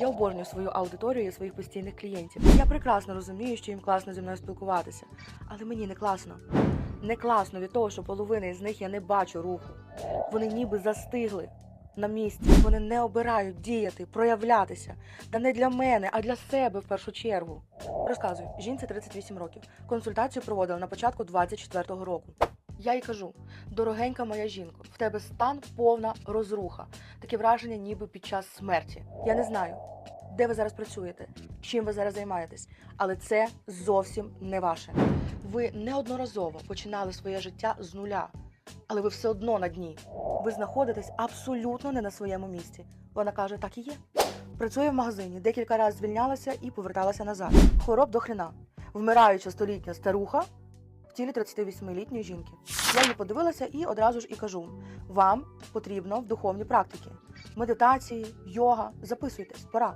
Я обожнюю свою аудиторію і своїх постійних клієнтів. Я прекрасно розумію, що їм класно зі мною спілкуватися, але мені не класно. Не класно від того, що половини з них я не бачу руху. Вони ніби застигли на місці. Вони не обирають діяти, проявлятися. Та не для мене, а для себе в першу чергу. Розказую, жінці 38 років. Консультацію проводила на початку 24-го року. Я їй кажу: дорогенька моя жінко, в тебе стан повна розруха. Таке враження, ніби під час смерті. Я не знаю, де ви зараз працюєте, чим ви зараз займаєтесь, але це зовсім не ваше. Ви неодноразово починали своє життя з нуля, але ви все одно на дні. Ви знаходитесь абсолютно не на своєму місці. Вона каже, так і є. Працює в магазині, декілька разів звільнялася і поверталася назад. Хвороб до хрена. Вмираюча столітня старуха тілі 38-літньої жінки. Я її подивилася і одразу ж і кажу: вам потрібно в духовні практики. Медитації, йога, записуйтесь, пора.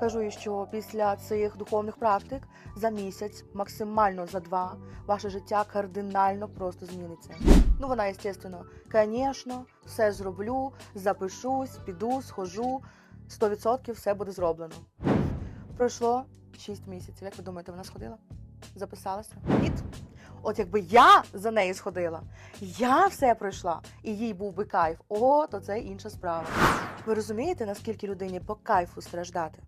Кажу їй, що після цих духовних практик за місяць, максимально за два, ваше життя кардинально просто зміниться. Ну, вона, звісно, звісно, все зроблю, запишусь, піду, схожу, 100% все буде зроблено. Пройшло 6 місяців. Як ви думаєте, вона сходила? Записалася? Ні. От якби я за нею сходила, я все пройшла, і їй був би кайф. О, то це інша справа. Ви розумієте, наскільки людині по кайфу страждати?